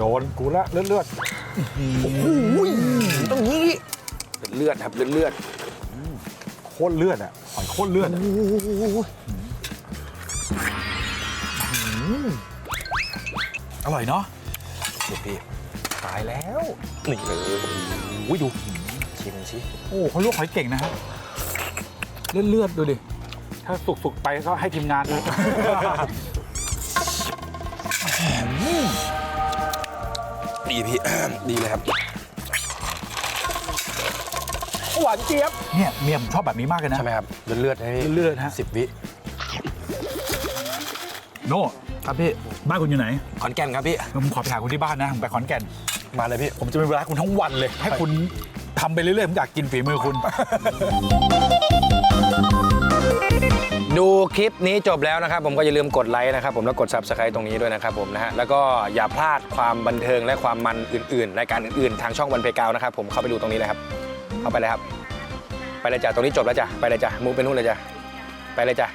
โดนกูละเลือดเลือดต้องนี้เลือดครับเลือดเลือดโคตรเลือดอะหอยโคตรเลือดอะอร่อยเนาะเดี๋ยวพี่ตายแล้วนี่เลยอุ้ยดูชิมสิโอ้เขาลวกหอยเก่งนะฮะเลือดเลือดๆดูดิถ้าสุกๆไปก็ให้ทีมงานเลย ดีพี่ ดีเลยครับ หวานเจี๊ยบ เนี่ยเมียผมชอบแบบนี้มากเลยนะ ใช่ไหมครับเลือดเลือดๆนะพี่เลือดๆฮะ สิบวิโน่ครับพี่ บ้านคุณอยู่ไหนขอนแก่นครับพี่ผมขอไปหาคุณที่บ้านนะผมไปขอนแก่น มาเลยพี่ ผมจะเป็นเวลาให้คุณทั้งวันเลย ให้คุณทำไปเรื่อยๆผมอยากกินฝีมือคุณดู คลิปนี้จบแล้วนะครับ ผมก็อย่าลืมกดไลค์นะครับผมแล้วกด subscribe ตรงนี้ด้วยนะครับผมนะฮะแล้วก็อย่าพลาดความบันเทิงและความมันอื่นๆรายการอื่นๆ ทางช่องวันเพกาวนะครับผมเข้าไปดูตรงนี้เลยครับเข้าไปเลยครับ ไปเลยจ้ะตรงนี้จบแล้วจ้ะไปเลยจ้ะมุกไปนู่นเลยจ้ะไปเลยจ้ะ